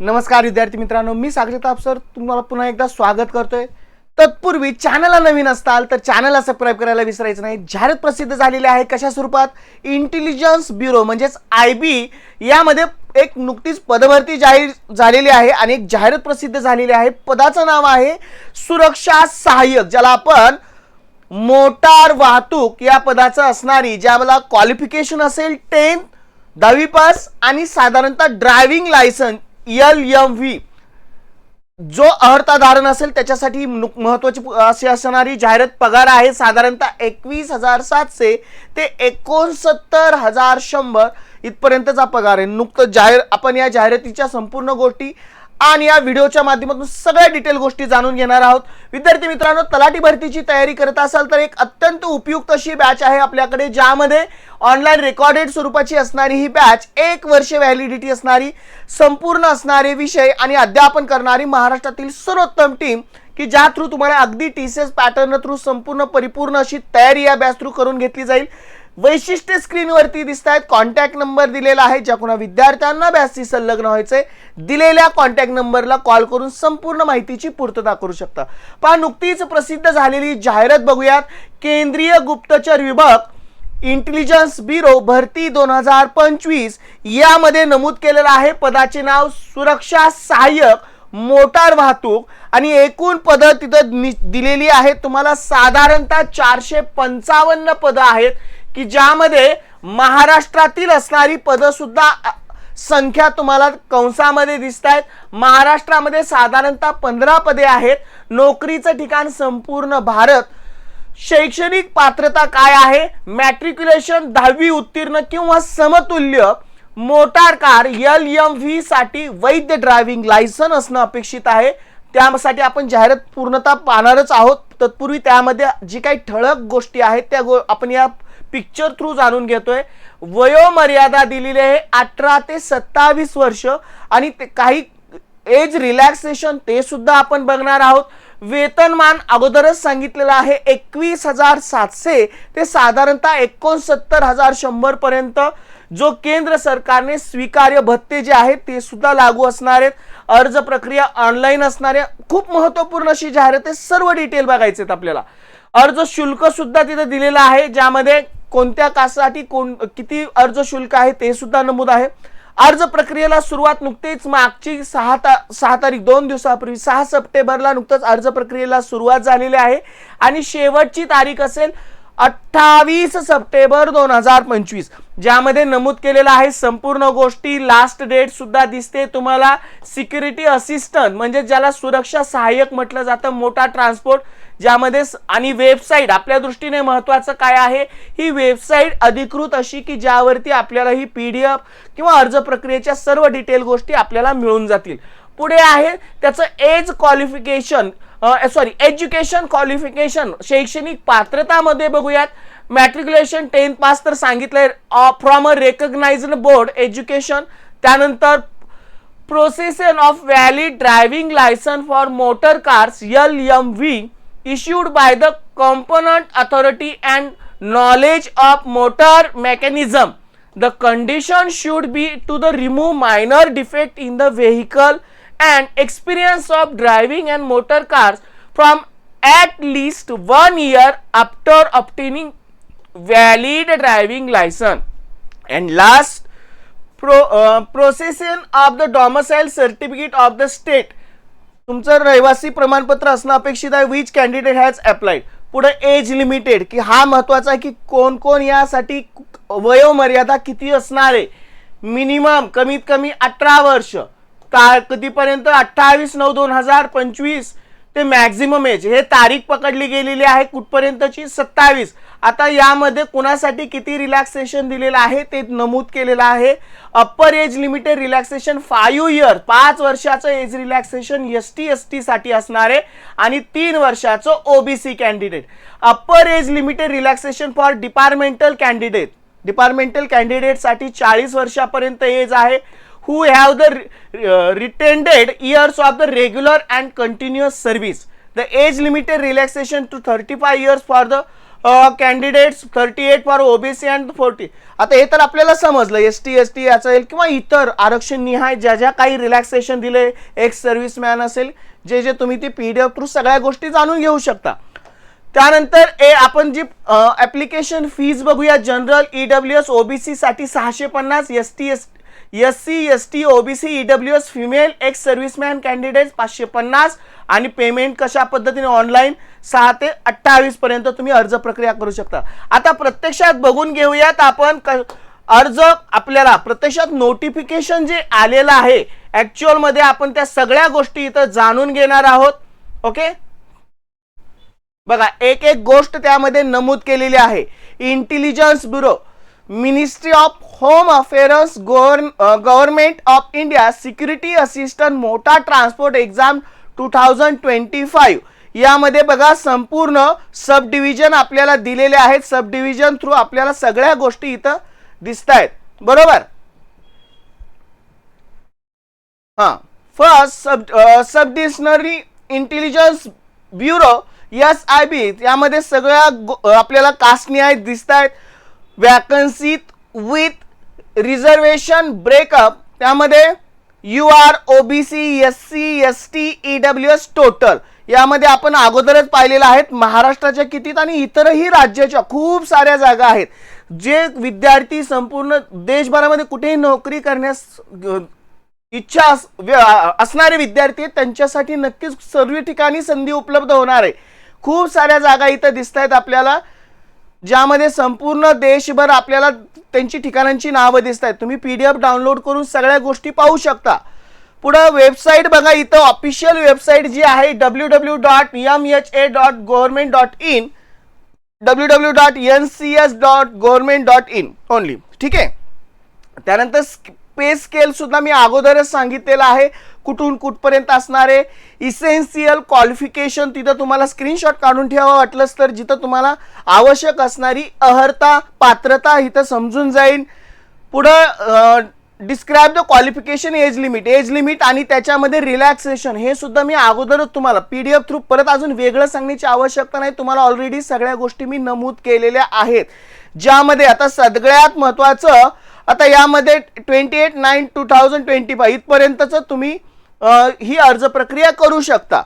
नमस्कार विद्यार्थी मित्रांनो. मी सागरित सर. तुम्हाला पुन्हा एकदा स्वागत करतोय. तत्पूर्वी चॅनलला नवीन असताल तर चॅनलला सबस्क्राईब करायला विसरायचं नाही. जाहिरात प्रसिद्ध झालेली आहे कशा स्वरूपात? इंटेलिजन्स ब्युरो म्हणजेच आय बी यामध्ये एक नुकतीच पदभरती जाहीर झालेली आहे आणि एक जाहिरात प्रसिद्ध झालेली आहे. पदाचं नाव आहे सुरक्षा सहाय्यक ज्याला आपण मोटार वाहतूक या पदाचं असणारी ज्याला क्वालिफिकेशन असेल टेन दहावी पास आणि साधारणतः driving licence L M V जो अर्हताधारण असेल त्याच्यासाठी महत्वाची अशी असणारी जाहिरात पगार आहे साधारणतः एकवीस हजार सातशे ते एकोणसत्तर हजार शंभर इथपर्यंतचा पगार आहे. नुकतं जाहीर आपण या जाहिरातीच्या संपूर्ण गोष्टी आणि या व्हिडिओच्या माध्यमातून सगळ्या डिटेल गोष्टी जाणून घेणार आहोत. विद्यार्थी मित्रांनो तलाठी भरतीची तयारी करत असाल तर एक अत्यंत उपयुक्त अशी बॅच आहे आपल्याकडे ज्यामध्ये ऑनलाईन रेकॉर्डेड स्वरूपाची असणारी ही बॅच एक वर्ष व्हॅलिडिटी असणारी संपूर्ण असणारे विषय आणि अध्यापन करणारी महाराष्ट्रातील सर्वोत्तम टीम की ज्या थ्रू तुम्हाला अगदी T C S pattern through संपूर्ण परिपूर्ण अशी तयारी या बॅच थ्रू करून घेतली जाईल. वैशिष्ट्य स्क्रीनवरती दिसत आहेत कॉन्टॅक्ट नंबर दिलेला आहे ज्या कोणा विद्यार्थ्यांना बॅचशी संलग्न व्हायचंय दिलेल्या कॉन्टॅक्ट नंबरला कॉल करून संपूर्ण माहितीची पूर्तता करू शकता. पहा नुकतीच प्रसिद्ध झालेली जाहिरात बघूयात. केंद्रीय गुप्तचर विभाग इंटेलिजन्स ब्युरो भरती दोन हजार पंचवीस यामध्ये नमूद केलेलं आहे. पदाचे नाव सुरक्षा सहाय्यक मोटार वाहतूक आणि एकूण पदं तिथं नि- दिलेली आहेत. तुम्हाला साधारणतः चारशे पंचावन्न पदं आहेत. की ज्यामध्ये महाराष्ट्रातील असणारी पदं सुद्धा संख्या तुम्हाला कंसामध्ये दिसत आहेत महाराष्ट्रामध्ये साधारणतः पंधरा पदे आहेत. नोकरीचं ठिकाण संपूर्ण भारत. शैक्षणिक पात्रता काय आहे? मॅट्रिक्युलेशन दहावी उत्तीर्ण किंवा समतुल्य motor car L M V साठी वैध ड्रायव्हिंग लायसन असणं अपेक्षित आहे. त्यासाठी आपण जाहिरात पूर्णतः पाहणारच आहोत. तत्पूर्वी त्यामध्ये जी काही ठळक गोष्टी आहेत त्या गो आपण या पिक्चर थ्रू जाणून घेतोय. वयोमर्यादा दिलेली आहे अठरा ते सत्तावीस वर्ष. आणि ते काही एज रिलॅक्सेशन ते सुद्धा आपण बघणार आहोत. वेतनमान अगोदरच सांगितलेलं आहे एकवीस हजार सातशे ते साधारणतः एकोणसत्तर हजार शंभर पर्यंत. जो केंद्र सरकारने स्वीकार्य भत्ते जे आहेत ते सुद्धा लागू असणार आहेत. अर्ज प्रक्रिया ऑनलाईन असणारे खूप महत्त्वपूर्ण अशी जाहिरात आहे. सर्व डिटेल बघायचे आहेत आपल्याला. अर्ज शुल्क सुद्धा तिथे दिलेलं आहे ज्यामध्ये कोणत्या कासासाठी कोण किती अर्ज शुल्क आहे ते सुद्धा नमूद आहे. अर्ज प्रक्रियेला सुरुवात नुकतीच मागची सहा ता सहा तारीख दोन दिवसापूर्वी सहा सप्टेंबरला नुकतंच अर्ज प्रक्रियेला सुरुवात झालेली आहे. आणि शेवटची तारीख असेल अठ्ठावीस सप्टेंबर दोन हजार पंचवीस. ज्यामध्ये नमूद केलेलं आहे संपूर्ण गोष्टी. लास्ट डेट सुद्धा दिसते तुम्हाला. सिक्युरिटी असिस्टंट म्हणजे ज्याला सुरक्षा सहाय्यक म्हटलं जातं मोठा ट्रान्सपोर्ट ज्यामध्ये आणि वेबसाईट आपल्या दृष्टीने महत्त्वाचं काय आहे? ही वेबसाईट अधिकृत अशी की ज्यावरती आपल्याला ही पी डी एफ किंवा अर्ज प्रक्रियेच्या सर्व डिटेल गोष्टी आपल्याला मिळून जातील. पुढे आहे त्याचं age qualification sorry education qualification शैक्षणिक पात्रतामध्ये बघूयात. मॅट्रिक्युलेशन टेन्थ पास तर सांगितलंय from a recognized board education त्यानंतर possession of valid driving licence for motor cars L M V issued by the component authority and knowledge of motor mechanism the condition should be to the remove minor defect in the vehicle and experience of driving and motor cars from at least one year after obtaining valid driving license. And last pro, uh, procession of the domicile certificate of the state. तुमचं रहिवासी प्रमाणपत्र असणं अपेक्षित आहे. Which candidate has applied पुढे age limited की हा महत्त्वाचा आहे की कोण कोण यासाठी वयोमर्यादा किती असणार आहे? मिनिमम कमीत कमी अठरा वर्ष. का कधीपर्यंत? अठ्ठावीस नऊ दोन हजार पंचवीस. ते मॅक्झिमम एज हे तारीख पकडली गेलेली आहे कुठपर्यंतची? सत्तावीस. आता यामध्ये कुणासाठी किती रिलॅक्सेशन दिलेलं आहे ते नमूद केलेलं आहे. Upper age limited relaxation five year पाच वर्षाचं age relaxation S T S टीसाठी असणारे असणार आहे. आणि तीन वर्षाचं OBC candidate upper age limited relaxation for departmental candidate departmental कॅन्डिडेटसाठी चाळीस वर्षापर्यंत एज आहे. Who have the uh, retended years of the regular and continuous service. The age limited relaxation to 35 years for the candidates thirty eight for OBC and forty आता हे तर आपल्याला समजलं S T S T असेल किंवा इतर आरक्षण निहाय ज्या ज्या काही रिलॅक्सेशन दिले एक्स सर्व्हिसमॅन असेल जे जे तुम्ही ती पी डी एफ थ्रू सगळ्या गोष्टी जाणून घेऊ शकता त्यानंतर ए आपण जी ॲप्लिकेशन फीज बघूया general E W S OBC साठी सहाशे पन्नास S T S S C S T OBC E W S female ex serviceman candidate पाचशे पन्नास आणि पेमेंट कशा पद्धतीने ऑनलाईन सहा ते अठ्ठावीस पर्यंत तुम्ही अर्ज प्रक्रिया करू शकता. आता प्रत्यक्षात बघून घेऊयात आपण क- अर्ज आपल्याला प्रत्यक्षात नोटिफिकेशन जे आलेलं आहे ॲक्च्युअलमध्ये आपण त्या सगळ्या गोष्टी इथं जाणून घेणार आहोत. ओके? बघा एक एक गोष्ट त्यामध्ये नमूद केलेली आहे. Intelligence bureau ministry of home affairs government of India security assistant मोठा transport exam two thousand twenty five यामध्ये बघा संपूर्ण सब डिव्हिजन आपल्याला दिलेले आहेत. सब डिव्हिजन थ्रू आपल्याला सगळ्या गोष्टी इथं दिसत आहेत बरोबर? हां. First sub subsidiary intelligence bureau S I B यामध्ये सगळ्या आपल्याला कास्ट न्याय दिसत आहेत वॅकन्सीत विथ रिझर्वेशन ब्रेकअप त्यामध्ये U R O B C S C S T E W S total यामध्ये आपण अगोदरच पाहिलेलं आहेत महाराष्ट्राच्या कितीत आणि इतरही राज्याच्या खूप साऱ्या जागा आहेत. जे विद्यार्थी संपूर्ण देशभरामध्ये कुठेही नोकरी करण्यास इच्छा अस- व्य- असणारे विद्यार्थी आहेत त्यांच्यासाठी नक्कीच सर्व ठिकाणी संधी उपलब्ध होणार आहे. खूप साऱ्या जागा इथं दिसत आहेत आपल्याला. ज्यामध्ये संपूर्ण देशभर आपल्याला त्यांची ठिकाणांची नावं दिसत आहेत तुम्ही पी डी एफ डाउनलोड करून सगळ्या गोष्टी पाहू शकता. पुढं वेबसाईट बघा इथं ऑफिशियल वेबसाईट जी आहे W W dot M H A dot government dot in W W dot N C S dot government dot in only ठीक आहे? त्यानंतर पे स्केल सुद्धा मी अगोदरच सांगितलेलं आहे. कुठून कुठपर्यंत असणार आहे इसेन्शियल क्वालिफिकेशन तिथं तुम्हाला स्क्रीनशॉट काढून ठेवा वाटलंच तर जिथं तुम्हाला आवश्यक असणारी अहर्ता पात्रता इथं समजून जाईल. पुढं describe the qualification age limit age limit आणि त्याच्यामध्ये रिलॅक्सेशन हे सुद्धा मी अगोदरच तुम्हाला पी डी एफ थ्रू परत अजून वेगळं सांगण्याची आवश्यकता नाही. तुम्हाला ऑलरेडी सगळ्या गोष्टी मी नमूद केलेल्या आहेत. ज्यामध्ये आता सगळ्यात महत्त्वाचं आता यामध्ये twenty eight nine two thousand twenty five इथपर्यंतचं तुम्ही ही अर्ज प्रक्रिया करू शकता.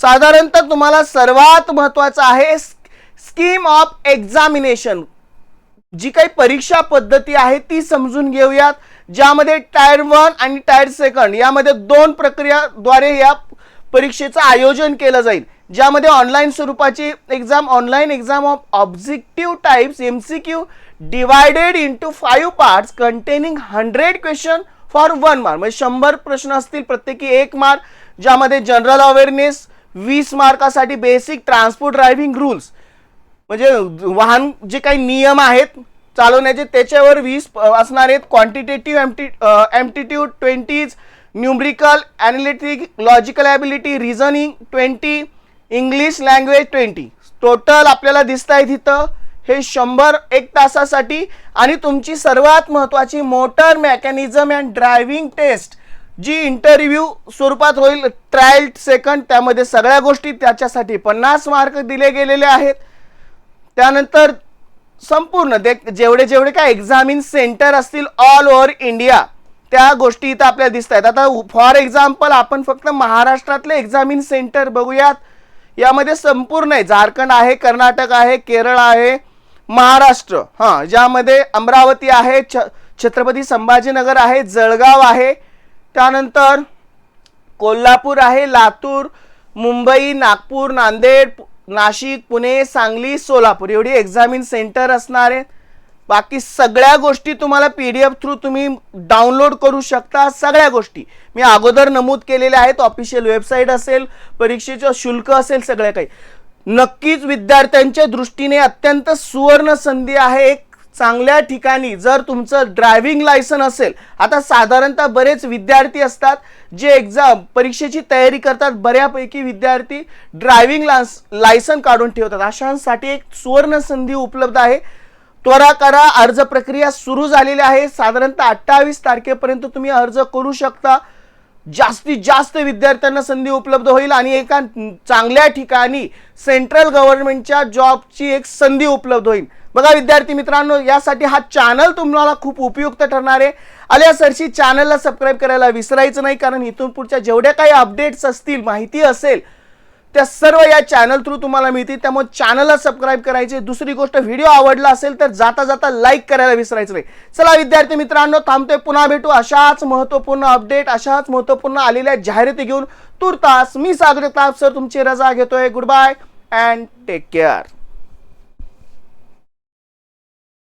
साधारणतः तुम्हाला सर्वात महत्त्वाचं आहे स्कीम ऑफ एक्झामिनेशन. जी काही परीक्षा पद्धती आहे ती समजून घेऊयात ज्यामध्ये टायर वन आणि टायर सेकंड यामध्ये दोन प्रक्रियाद्वारे या परीक्षेचं आयोजन केलं जाईल. ज्यामध्ये ऑनलाईन स्वरूपाची exam online exam of objective types M C Q divided into five parts containing hundred question for one mark म्हणजे शंभर प्रश्न असतील प्रत्येकी एक मार्क ज्यामध्ये जनरल अवेअरनेस वीस मार्कासाठी बेसिक ट्रान्सपोर्ट ड्रायव्हिंग रूल्स म्हणजे वाहन जे काही नियम आहेत चालवण्याचे त्याच्यावर वीस असणार आहेत. Quantitative MT aptitude twenties numerical analytic logical ability reasoning twenty English language twenty total आपल्याला दिसत आहेत इथं हे शंभर एक तासासाठी आणि तुमची सर्वात महत्त्वाची motor mechanism and driving test G interview स्वरूपात होईल ट्रायल सेकंड त्यामध्ये सगळ्या गोष्टी त्याच्यासाठी पन्नास मार्क दिले गेलेले आहेत. त्यानंतर संपूर्ण ते जेवढे जेवढे काय एक्झामिन सेंटर असतील ऑल ओव्हर इंडिया त्या गोष्टी इथं आपल्याला दिसत आहेत आता फॉर एक्झाम्पल आपण फक्त महाराष्ट्रातले एक्झामिन सेंटर बघूयात. यामध्ये संपूर्ण आहे. झारखंड आहे कर्नाटक आहे केरळ आहे महाराष्ट्र. हां ज्यामध्ये अमरावती आहे छ छत्रपती संभाजीनगर आहे जळगाव आहे. त्यानंतर कोल्हापूर आहे लातूर मुंबई नागपूर नांदेड नाशिक पुणे सांगली सोलापूर. एवढी एक्झामिन सेंटर असणार आहेत बाकी सगळ्या गोष्टी तुम्हाला पी डी एफ थ्रू तुम्ही डाउनलोड करू शकता सगळ्या गोष्टी. मी अगोदर नमूद केलेल्या आहेत ऑफिशियल वेबसाईट असेल परीक्षेचं शुल्क असेल सगळ्या काही. नक्कीच विद्यार्थ्यांच्या दृष्टीने अत्यंत सुवर्ण संधी आहे एक चांगल्या ठिकाणी. जर तुमचं ड्रायव्हिंग लायसन असेल आता साधारणतः बरेच विद्यार्थी असतात जे एक्झाम परीक्षेची तयारी करतात बऱ्यापैकी विद्यार्थी ड्रायव्हिंग लायसन काढून ठेवतात. अशांसाठी एक सुवर्ण संधी उपलब्ध आहे. त्वरा करा अर्ज प्रक्रिया सुरू झालेली आहे. साधारणतः अठ्ठावीस तारखेपर्यंत तुम्ही अर्ज करू शकता. जास्तीत जास्त विद्यार्थ्यांना संधी उपलब्ध होईल आणि एका चांगल्या ठिकाणी सेंट्रल गव्हर्नमेंटच्या जॉबची एक संधी उपलब्ध होईल. बघा विद्यार्थी मित्रांनो यासाठी हा चॅनल तुम्हाला खूप उपयुक्त ठरणार आहे. आल्या सरशी चॅनलला सबस्क्राईब करायला विसरायचं नाही कारण इथून पुढच्या जेवढ्या काही अपडेट्स असतील माहिती असेल त्या सर्व या चॅनल थ्रू तुम्हाला मिळतील. त्यामुळे चॅनलला सबस्क्राईब करायचे. दुसरी गोष्ट व्हिडिओ आवडला असेल तर जाता जाता लाईक करायला विसरायचं नाही. चला विद्यार्थी मित्रांनो थांबतोय. पुन्हा भेटू. अशाच महत्त्वपूर्ण अपडेट अशाच महत्त्वपूर्ण आलेल्या जाहिराती घेऊन तुर्तास मी सागर ताप सर तुमची रजा घेतोय. Good bye and take care